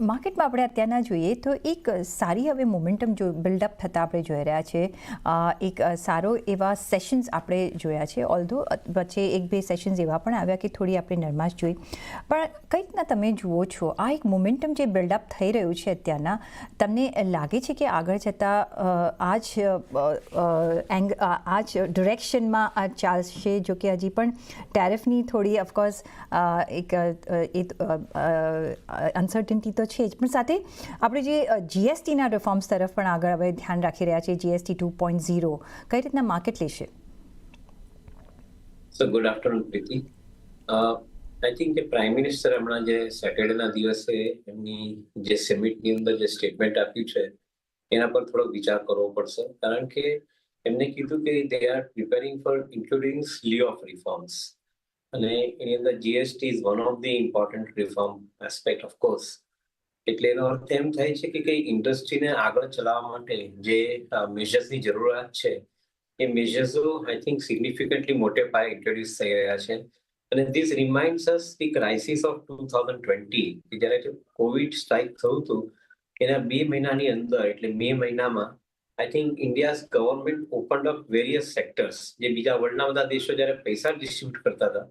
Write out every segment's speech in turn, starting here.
માર્કેટમાં આપણે અત્યારના જોઈએ તો એક સારી હવે મોમેન્ટમ જો બિલ્ડઅપ થતાં આપણે જોઈ રહ્યા છે. એક સારો એવા સેશન્સ આપણે જોયા છે. ઓલધો વચ્ચે એક બે સેશન્સ એવા પણ આવ્યા કે થોડી આપણે નરમાશ જોઈ. પણ કઈ રીતના તમે જુઓ છો આ એક મોમેન્ટમ જે બિલ્ડઅપ થઈ રહ્યું છે અત્યારના તમને લાગે છે કે આગળ જતાં આ જ એંગ આ જ ડિરેક્શનમાં આ ચાલશે? જો કે હજી પણ ટેરિફની થોડી ઓફકોર્સ એક અ, તો છે જ. પણ સાથે આપણે જે જીએસટીના રિફોર્મ્સ તરફ પણ આગળ હવે ધ્યાન રાખી રહ્યા છીએ જીએસટી ટુ પોઈન્ટ ઝીરો કઈ રીતના માર્કેટ લેશે? So good afternoon Preeti I think કે પ્રાઇમ મિનિસ્ટર હમણાં જે સેટરડેના દિવસે એમની જે સમિટની અંદર જે સ્ટેટમેન્ટ આપ્યું છે, એના પર થોડો વિચાર કરવો પડશે. કારણ કે એમને કીધું કે they are preparing for including slew of reforms અને એની અંદર GST is one of the important reform aspect of course એટલે એનો અર્થ એમ થાય છે કે કઈ ઇન્ડસ્ટ્રીને આગળ ચલાવવા માટે જે મેજર્સની જરૂરિયાત છે, એ મેજર્સો આઈ થિંક સિગ્નિફિકન્ટલી મોટે પાયે ઇન્ટ્રોડ્યુસ થઈ રહ્યા છે. અને this reminds us the crisis of two thousand twenty કે જ્યારે કોવિડ સ્ટ્રાઇક થયું હતું, એના બે મહિનાની અંદર, એટલે મે મહિનામાં I think India's government open up various sectors જે બીજા વર્લ્ડના બધા દેશો જ્યારે પૈસા ડિસ્ટ્રીબ્યુટ કરતા હતા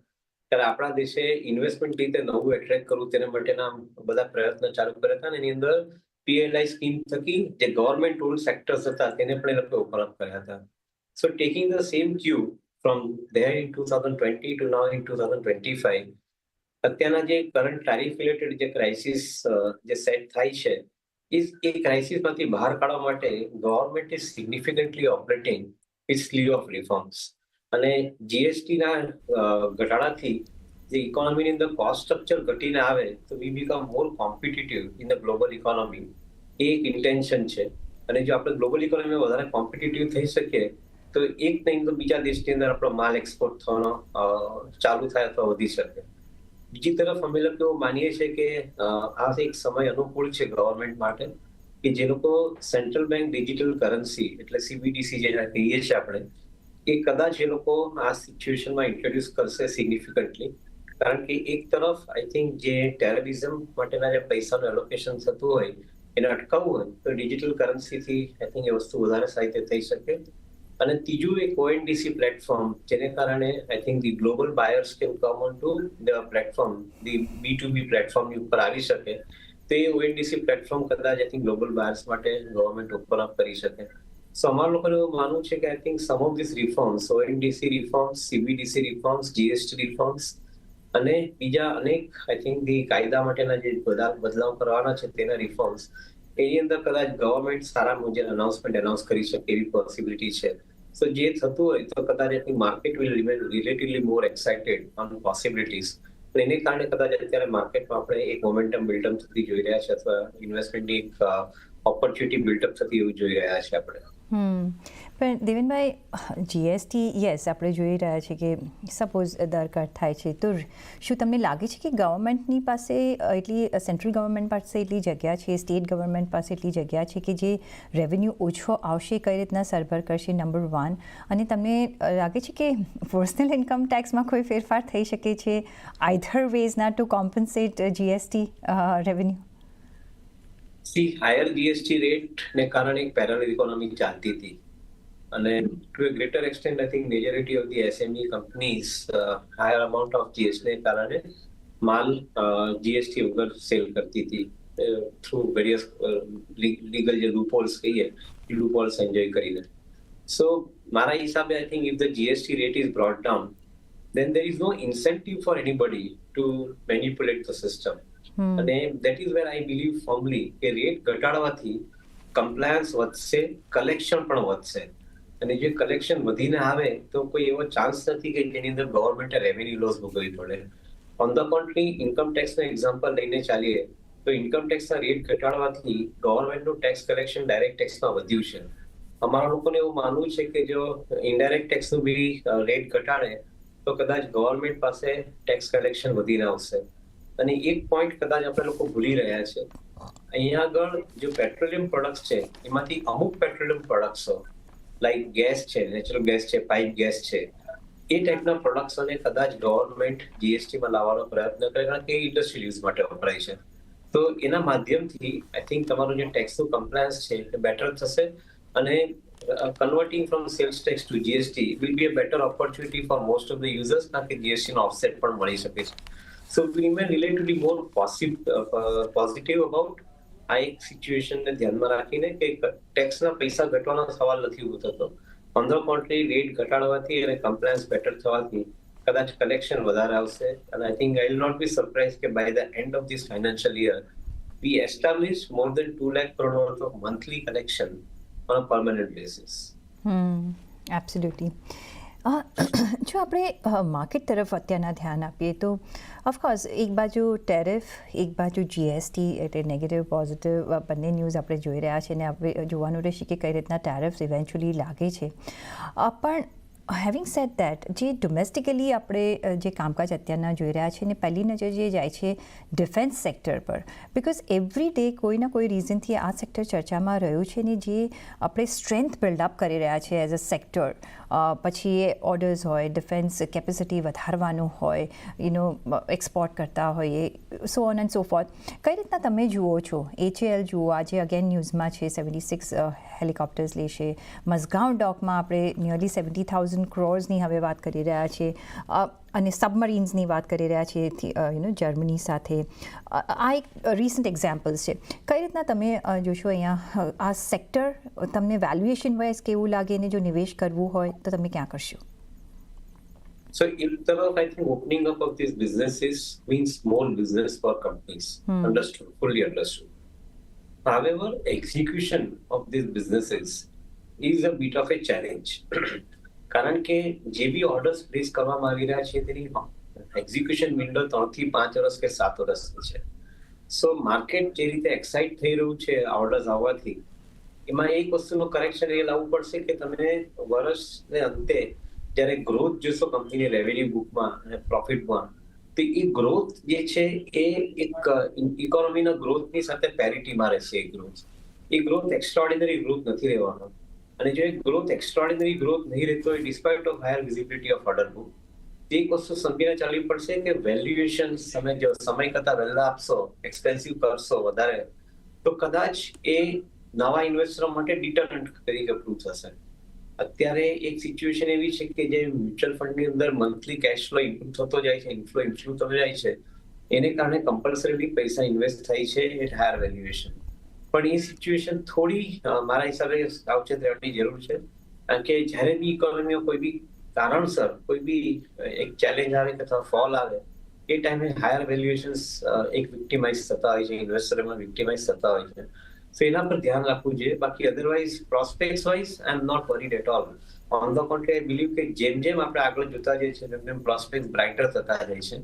ત્યારે આપણા દેશે ઇન્વેસ્ટમેન્ટ રીતે નવું એટ્રેક્ટ કરવું તેના માટેના બધા પ્રયત્ન ચાલુ કર્યા હતા અને એની અંદર પીએલઆઈ સ્કીમ થકી જે ગવર્મેન્ટ રૂલ સેક્ટર્સ હતા તેને પણ એ લોકો અપ કર્યા હતા. So taking the same cue from there in two thousand twenty two now in two thousand twenty five અત્યારના જે કરંટ ટારિફ રિલેટેડ જે ક્રાઇસિસ જે સેટ થાય છે, એ ક્રાઇસિસમાંથી બહાર કાઢવા માટે government is significantly operating it slew of reforms અને જીએસટીના ઘટાડાથી જે ઇકોનોમીની અંદર કોસ્ટ સ્ટ્રક્ચર ઘટીને આવે, તો we become more competitive in the global economy એ એક ઇન્ટેન્શન છે. અને જો આપણે ગ્લોબલ ઇકોનોમીમાં વધારે કોમ્પિટિટિવ થઈ શકીએ, તો એક નહીં તો બીજા દેશની અંદર આપણો માલ એક્સપોર્ટ થવાનો ચાલુ થાય અથવા વધી શકે. બીજી તરફ અમે લોકો માનીએ છીએ કે આ એક સમય અનુકૂળ છે ગવર્મેન્ટ માટે, કે જે લોકો સેન્ટ્રલ બેંક ડિજિટલ કરન્સી એટલે સીબીડીસી જે કહીએ છીએ આપણે એ કદાચ એ લોકો આ સિચ્યુએશનમાં ઇન્ટ્રોડ્યુસ કરશે સિગ્નિફિકન્ટલી કારણ કે એક તરફ આઈ થિંક જે ટેરરિઝમ માટેના જે પૈસાનું એલોકેશન થતું હોય, એને અટકાવવું હોય, તો ડિજિટલ કરન્સીથી આઈ થિંક એ વસ્તુ વધારે સારી રીતે થઈ શકે. અને ત્રીજું એક ઓએનડીસી પ્લેટફોર્મ જેને કારણે I think the global buyers can come on to the platform the B to B પ્લેટફોર્મની ઉપર આવી શકે. તે ઓએનડીસી પ્લેટફોર્મ કદાચ આઈ થિંક ગ્લોબલ બાયર્સ માટે ગવર્મેન્ટ ઓપન કરી શકે. સો અમારા લોકોનું એવું માનવું છે કે I think some of this reforms ONDC reforms CBDC reforms GST reforms અને બીજા અનેક આઈ થિંક ધી કાયદા માટેના જે બધા બદલાવ કરવાના છે તેના રિફોર્મ્સ એની અંદર કદાચ ગવર્મેન્ટ સારા મુજબ અનાઉન્સમેન્ટ અનાઉન્સ કરી શકે એવી પોસિબિલિટી છે. સો જે થતું હોય તો કદાચ think market will remain relatively more excited on possibilities એને કારણે કદાચ અત્યારે માર્કેટમાં આપણે એક મોમેન્ટમ બિલ્ડઅપ થતી જોઈ રહ્યા છે અથવા ઇન્વેસ્ટમેન્ટની એક ઓપોર્ચ્યુનિટી બિલ્ડઅપ થતી એવું જોઈ રહ્યા છે આપણે. પણ દેવેનભાઈ જીએસટી યસ આપણે જોઈ રહ્યા છીએ કે સપોઝ દરકાર થાય છે, તો શું તમને લાગે છે કે ગવર્મેન્ટની પાસે એટલી સેન્ટ્રલ ગવર્મેન્ટ પાસે એટલી જગ્યા છે સ્ટેટ ગવર્મેન્ટ પાસે એટલી જગ્યા છે કે જે રેવન્યુ ઓછો આવશે, કઈ રીતના સરભર કરશે નંબર વન અને તમને લાગે છે કે પર્સનલ ઇન્કમ ટેક્સમાં કોઈ ફેરફાર થઈ શકે છે either ways to compensate GST revenue see higher GST rate ને કારણે એક પેરેલલ ઇકોનોમી ચાલતી હતી. અને to a greater extent I think majority of the SME companies higher amount of GST ને કારણે માલ જીએસટી વગર સેલ કરતી હતી. થ્રુ વેરિયસ લીગલ જે લૂપોલ્સ કહીએ, એ લૂપહોલ્સ એન્જોય કરીને. સો મારા હિસાબે I think if the GST rate is brought down then there is no incentive for anybody to manipulate the system. અને that is where I believe firmly કે rate ઘટાડવાથી compliance વધશે collection પણ વધશે. અને જે કલેક્શન વધીને આવે, તો કોઈ એવો ચાન્સ નથી કે જેની અંદર ગવર્મેન્ટે રેવન્યુ લોસ ભોગવવી પડે. ઓન ધ કોન્ટ્રી ઇન્કમ ટેક્સનો એક્ઝામ્પલ લઈને ચાલીએ, તો ઇન્કમ ટેક્સના રેટ ઘટાડવાથી ગવર્મેન્ટનું ટેક્સ કલેક્શન ડાયરેક્ટ ટેક્સમાં વધ્યું છે. અમારા લોકોને એવું માનવું છે કે જો ઇનડાયરેક્ટ ટેક્સનું બી રેટ ઘટાડે, તો કદાચ ગવર્મેન્ટ પાસે ટેક્સ કલેક્શન વધીને આવશે. અને એક પોઈન્ટ કદાચ આપણે લોકો ભૂલી રહ્યા છે. અહીંયા આગળ જે પેટ્રોલિયમ પ્રોડક્ટ્સ છે, એમાંથી અમુક પેટ્રોલિયમ પ્રોડક્ટ્સો લાઈક ગેસ છે નેચરલ ગેસ છે પાઇપ ગેસ છે, એ ટાઈપના પ્રોડક્ટ્સોને કદાચ ગવર્મેન્ટ જીએસટીમાં લાવવાનો પ્રયત્ન કરે, કારણ કે એ ઇન્ડસ્ટ્રીયલ યુઝ માટે વપરાય છે. તો એના માધ્યમથી આઈ થિંક તમારું જે ટેક્સનું કમ્પ્લાયન્સ છે, એ બેટર થશે અને converting from sales tax to GST will be a better opportunity for most of the users કારણ કે જીએસટીનો ઓફસેટ પણ મળી શકે છે. So we man relatively more positive about આ એક સિચ્યુએશનને ધ્યાનમાં રાખીને કે ટેક્સના પૈસા ઘટવાનો સવાલ નથી ઊભો થતો ઓન કોન્ટ્રી રેટ ઘટાડવાથી અને કમ્પ્લાયન્સ બેટર થવાથી કદાચ કલેક્શન વધારે આવશે. અને I think I will not be surprise કે by the end of this financial year we established more than 2 lakh crore worth of monthly collection on a permanent basis. Absolutely જો આપણે market તરફ અત્યારના ધ્યાન આપીએ તો ઓફકોર્સ એક બાજુ ટેરિફ એક બાજુ જીએસટી એટલે નેગેટિવ પોઝિટિવ બંને ન્યૂઝ આપણે જોઈ રહ્યા છે અને આપણે જોવાનું રહેશે કે કઈ રીતના ટેરિફ્સ ઇવેન્ચ્યુઅલી લાગે છે. પણ હેવિંગ સેટ દેટ જે ડોમેસ્ટિકલી આપણે જે કામકાજ અત્યારના જોઈ રહ્યા છે ને પહેલી નજર જે જાય છે ડિફેન્સ સેક્ટર પર બિકોઝ એવરી ડે કોઈના કોઈ રીઝનથી આ સેક્ટર ચર્ચામાં રહ્યું છે ને જે આપણે સ્ટ્રેન્થ બિલ્ડઅપ કરી રહ્યા છે એઝ અ સેક્ટર પછી એ ઓર્ડર્સ હોય ડિફેન્સ કેપેસિટી વધારવાનું હોય યુનો એક્સપોર્ટ કરતા હોઈએ so on and so forth કઈ રીતના તમે જુઓ છો? એચએલ જુઓ. આજે અગેન ન્યૂઝમાં છે સેવન્ટી સિક્સ હેલિકોપ્ટર્સ લેશે. મઝગાંવ ડોકમાં આપણે નિયરલી સેવન્ટી થાઉઝન્ડ ક્રોર્સની હવે વાત કરી રહ્યા છીએ. અને સબમરીન્સની વાત કરી રહ્યા છીએ યુ નો જર્મની સાથે આ એક રિસન્ટ એક્ઝામ્પલ્સ છે કઈ રીતના તમે જોશો અહીંયા આ સેક્ટર તમને વેલ્યુએશન વાઇઝ કેવું લાગે ને જો નિવેશ કરવું હોય તો તમે ક્યાં કરશો So, in terms of, I think, opening up of these businesses means small business for companies. Hmm. Understood, fully understood. However, execution of these businesses is a bit of a challenge. કારણ કે જે બી orders place કરવામાં આવી રહ્યા છે, તેની execution window ત્રણથી પાંચ વર્ષ કે સાત વર્ષની છે. સો માર્કેટ જે રીતે એક્સાઇટ થઈ રહ્યું છે ઓર્ડર્સ આવવાથી, એમાં એક વસ્તુનું કરેક્શન એ લાવવું પડશે કે તમે વર્ષને અંતે જ્યારે ગ્રોથ જોશો કંપનીની રેવન્યુ બુકમાં અને પ્રોફિટમાં તો એ ગ્રોથ જે છે, એ એક ઇકોનોમીના ગ્રોથની સાથે પેરિટીમાં રહેશે એ ગ્રોથ એ ગ્રોથ એક્સ્ટ્રાઓર્ડિનરી ગ્રોથ નથી રહેવાનો. અને જો એ ગ્રોથ એક્સ્ટ્રોર્ડિનરી ગ્રોથ નહીં રહેતો હોય despite of higher visibility of order book એક વસ્તુ સમજીને ચાલવી પડશે કે વેલ્યુએશન તમે જો સમય કરતા વહેલા આપશો એક્સપેન્સિવ કરશો વધારે, તો કદાચ એ નવા ઇન્વેસ્ટરો માટે ડિટરન્ટ તરીકે પ્રૂવ થશે. અત્યારે એક સિચ્યુએશન એવી છે કે જે મ્યુચ્યુઅલ ફંડની અંદર મંથલી કેશ ફ્લો ઇમ્પ્રુવ થતો જાય છે ઇન્ફ્લો ઇમ્પ્રુવ થતો જાય છે, એને કારણે કમ્પલસરીલી પૈસા ઇન્વેસ્ટ થાય છે એટ હાયર વેલ્યુએશન પણ એ સિચ્યુએશન થોડી મારા હિસાબે સાવચેત રહેવાની જરૂર છે. કારણ કે જ્યારે બી ઇકોનોમીમાં કોઈ બી કારણસર, કોઈ બી એક ચેલેન્જ આવે અથવા ફોલ આવે, એ ટાઈમે હાયર વેલ્યુએશન્સ એક વિક્ટિમાઇઝ થતા હોય છે ઇન્વેસ્ટરમાં વિક્ટિમાઇઝ થતા હોય છે. સો એના પર ધ્યાન રાખવું જોઈએ. બાકી otherwise prospect wise I am not worried at all on the contrary I believe કે જેમ જેમ આપણે આગળ જોતા જઈએ છીએ તેમ તેમ પ્રોસ્પેક્ટ બ્રાઇટર થતા જાય છે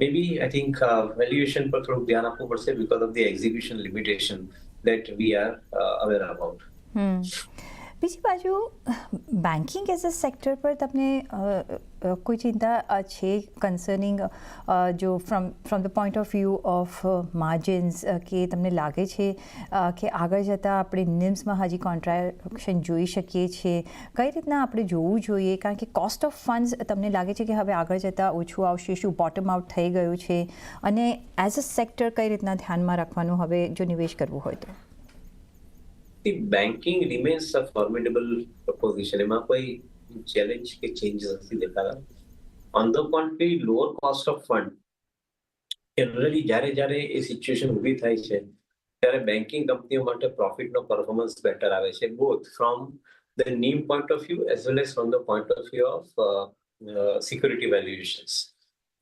મે બી આઈ થિંક વેલ્યુએશન પર થોડુંક ધ્યાન આપવું પડશે because of the execution limitation that we are aware about. Hmm. બીજી બાજુ બેન્કિંગ એઝ અ સેક્ટર પર તમને કોઈ ચિંતા છે કન્સર્નિંગ જો from from the point of view of margins કે તમને લાગે છે કે આગળ જતાં આપણે નિમ્સમાં હજી કોન્ટ્રાક્શન જોઈ શકીએ છીએ કઈ રીતના આપણે જોવું જોઈએ કારણ કે કોસ્ટ ઓફ ફંડ્સ તમને લાગે છે કે હવે આગળ જતાં ઓછું આવશે શું બોટમ આઉટ થઈ ગયું છે અને એઝ અ સેક્ટર કઈ રીતના ધ્યાનમાં રાખવાનું હવે જો નિવેશ કરવું હોય તો banking remains a formidable proposition. એમાં કોઈ ચેલેન્જ કે ચેન્જીસ નથી દેખાતા on the contrary lower cost of fund generally જ્યારે જ્યારે એ સિચ્યુએશન ઊભી થાય છે, ત્યારે બેન્કિંગ કંપનીઓ માટે પ્રોફિટનો પરફોર્મન્સ બેટર આવે છે both from the NIM point of view as well as from the point of view of security valuations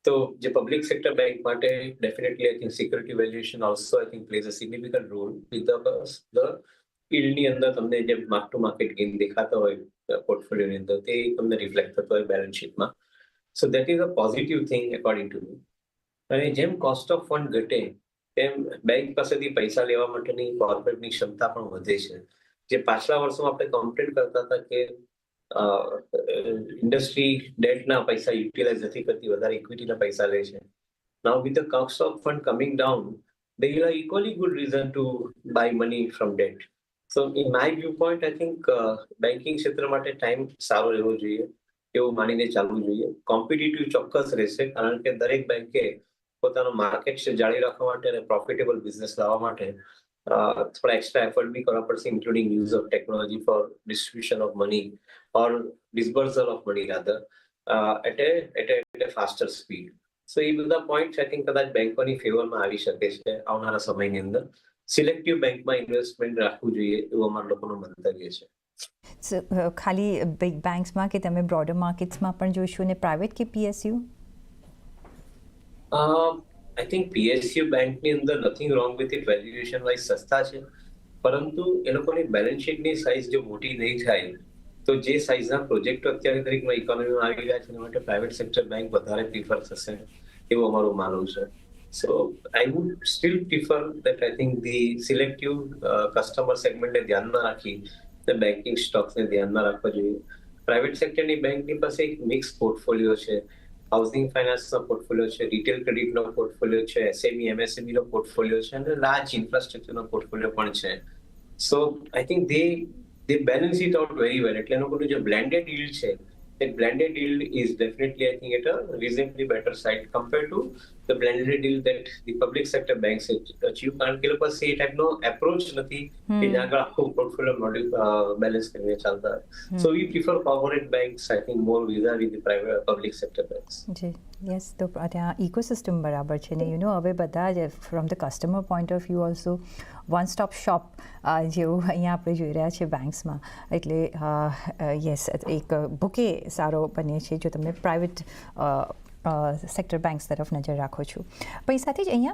તો જે પબ્લિક સેક્ટર બેંક માટે definitely I think security valuation also I think plays a significant role with the ની અંદર તમને જે mark to market gain દેખાતા હોય પોર્ટફોલિયોની અંદર, તે તમને રિફ્લેક્ટ થતો હોય બેલેન્સ શીટમાં so that is a positive thing according to me અને જેમ કોસ્ટ ઓફ ફંડ ઘટે, તેમ બેંક પાસેથી પૈસા લેવા માટેની કોર્પોરેટની ક્ષમતા પણ વધે છે. જે પાછલા વર્ષોમાં આપણે કમ્પ્લેન કરતા હતા કે ઇન્ડસ્ટ્રી ડેટના પૈસા યુટિલાઇઝ નથી કરતી, વધારે ઇક્વિટીના પૈસા લે છે. Now with the cost of fund coming down they are equally good reason to buy money from from debt. In my view point I think banking ક્ષેત્ર માટે ટાઈમ સારો રહેવો જોઈએ, એવું માનીને ચાલવું જોઈએ કોમ્પિટિટિવ ચોક્કસ રહેશે, કારણ કે દરેક બેંકે પોતાનો માર્કેટ શેર જાળવી રાખવા માટે અને પ્રોફિટેબલ બિઝનેસ લાવવા માટે થોડા એક્સ્ટ્રા એફર્ટ બી કરવા પડશે including use of technology for distribution of money or disbursal of money rather at a at a faster speed so એ બધા પોઈન્ટ આઈ થિંક કદાચ બેંકોની ફેવરમાં આવી શકે છે આવનારા સમયની અંદર સિલેક્ટિવ બેંકમાં ઇન્વેસ્ટમેન્ટ રાખવું જોઈએ એવું અમારા લોકોનું મંતવ્ય છે. ખાલી બિગ બેંક્સમાં કે તમે બ્રોડર માર્કેટ્સમાં પણ જોશો ને પ્રાઇવેટ કે પીએસયુ આઈ થિંક પીએસયુ બેંકની અંદર nothing wrong with it valuation wise સસ્તા છે. પરંતુ એ લોકોની બેલેન્સ શીટની સાઇઝ જો મોટી નહીં થાય તો જે સાઇઝના પ્રોજેક્ટો અત્યારે દરેકમાં ઇકોનોમીમાં આવી રહ્યા છે એના માટે પ્રાઇવેટ સેક્ટર બેંક વધારે પ્રિફર થશે એવું અમારું માનવું છે. So I would still prefer that I think the selective customer સેગમેન્ટને ધ્યાનમાં રાખી બેન્કિંગ સ્ટોક્સને ધ્યાનમાં રાખવા જોઈએ પ્રાઇવેટ સેક્ટરની બેંકની પાસે એક મિક્સ પોર્ટફોલિયો છે હાઉસિંગ ફાઇનાન્સનો પોર્ટફોલિયો છે રિટેલ ક્રેડિટનો પોર્ટફોલિયો છે એસએમઈ એમએસએમઈ નો પોર્ટફોલિયો છે અને લાર્જ ઇન્ફ્રાસ્ટ્રક્ચરનો પોર્ટફોલિયો પણ છે so I think they they balance it out very well એટલે એ લોકોનું જે બ્લેન્ડેડ yield છે એ blended yield is definitely, I think, at a reasonably better side compared to the blended yield that the public sector banks achieve. કારણ કે લોકો પાસે એ ટાઈપનો approach નથી કે જ્યાં આગળ આખું પોર્ટફોલિયો મોડેલ બેલેન્સ કરીને ચાલતા હોય. So we prefer corporate banks I think more visa with private public sector banks G. Yes તો ત્યાં ઇકોસિસ્ટમ બરાબર છે ને. યુ નો હવે બધા જ from the customer point of view also one stop shop જેવું અહીંયા આપણે જોઈ રહ્યા છીએ બેંક્સમાં એટલે યસ એક બુકે સારો બને છે. જો તમે પ્રાઇવેટ સેક્ટર બેંક્સ તરફ નજર રાખો છો. પણ સાથે જ અહીંયા